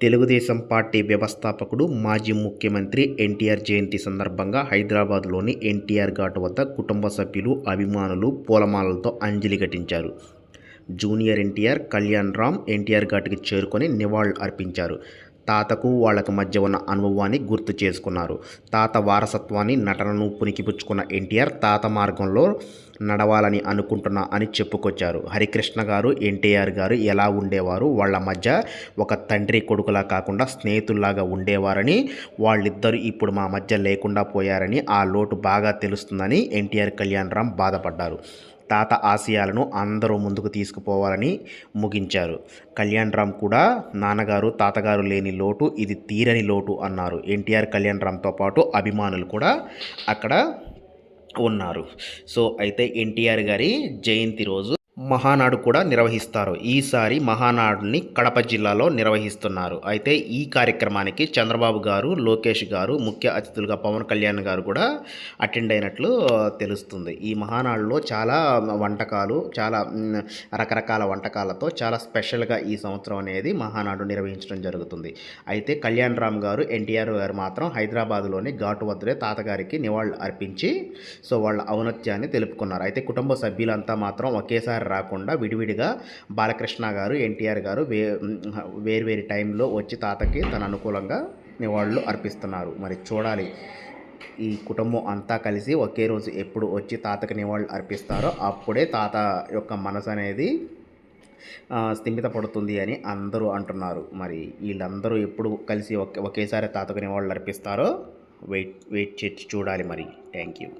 Telugu Desam party వ్యవస్థాపకుడు మాజీ ముఖ్యమంత్రి ఎన్టీఆర్ జయంతి సందర్భంగా హైదరాబాద్లోని ఎన్టీఆర్ ఘాట్ వద్ద కుటుంబ సభ్యులు అభిమానులు పూలమాలలతో అంజలి ఘటించారు. Junior NTR Kalyan Ram NTR ఘాట్కి చేరుకొని నివాళులు అర్పించారు. తాతకు వాళ్ళకు మధ్య ఉన్న అనుభవాన్ని గుర్తు చేసుకున్నారు. తాత వారసత్వాన్ని నటనను పునికిపుచ్చుకున్న ఎన్టీఆర్ తాత మార్గంలో నడవాలని అనుకుంటున్నా అని చెప్పుకొచ్చారు. హరికృష్ణ గారు ఎన్టీఆర్ గారు ఎలా ఉండేవారు? వాళ్ళ మధ్య ఒక తండ్రి కొడుకులా కాకుండా స్నేహితుల్లాగా ఉండేవారని వాళ్ళిద్దరూ ఇప్పుడు మా మధ్య లేకుండా పోయారని ఆ లోటు బాగా తెలుస్తుందని ఎన్టీఆర్ కళ్యాణ్ రామ్ బాధపడ్డారు. తాత ఆశయాలను అందరూ ముందుకు తీసుకుపోవాలని ముగించారు. కళ్యాణ్ రామ్ కూడా నాన్నగారు తాతగారు లేని లోటు ఇది తీరని లోటు అన్నారు. ఎన్టీఆర్ కళ్యాణ్ రామ్తో పాటు అభిమానులు కూడా అక్కడ ఉన్నారు. సో అయితే ఎన్టీఆర్ గారి జయంతి రోజు మహానాడు కూడా నిర్వహిస్తారు. ఈసారి మహానాడుని కడప జిల్లాలో నిర్వహిస్తున్నారు. అయితే ఈ కార్యక్రమానికి చంద్రబాబు గారు లోకేష్ గారు ముఖ్య అతిథులుగా పవన్ కళ్యాణ్ గారు కూడా అటెండ్ అయినట్లు తెలుస్తుంది. ఈ మహానాడులో చాలా వంటకాలు చాలా రకరకాల వంటకాలతో చాలా స్పెషల్గా ఈ సంవత్సరం అనేది మహానాడు నిర్వహించడం జరుగుతుంది. అయితే కళ్యాణ్ రామ్ గారు ఎన్టీఆర్ గారు మాత్రం హైదరాబాద్లోని ఘాటు వద్దనే తాతగారికి నివాళులు అర్పించి సో వాళ్ళ ఔన్నత్యాన్ని తెలుపుకున్నారు. అయితే కుటుంబ సభ్యులంతా మాత్రం ఒకేసారి రాకుండా విడివిడిగా బాలకృష్ణ గారు ఎన్టీఆర్ గారు వే వేరువేరు టైంలో వచ్చి తాతకి తన అనుకూలంగా నివాళులు అర్పిస్తున్నారు. మరి చూడాలి. ఈ కుటుంబం అంతా కలిసి ఒకే రోజు ఎప్పుడు వచ్చి తాతకి నివాళులు అర్పిస్తారో అప్పుడే తాత యొక్క మనసు అనేది స్థిమిత స్థిమితపడుతుంది అని అందరూ అంటున్నారు. మరి వీళ్ళందరూ ఎప్పుడు కలిసి ఒకే ఒకేసారి తాతకు నివాళులు అర్పిస్తారో వెయిట్ వెయిట్ చేసి చూడాలి మరి. Thank you.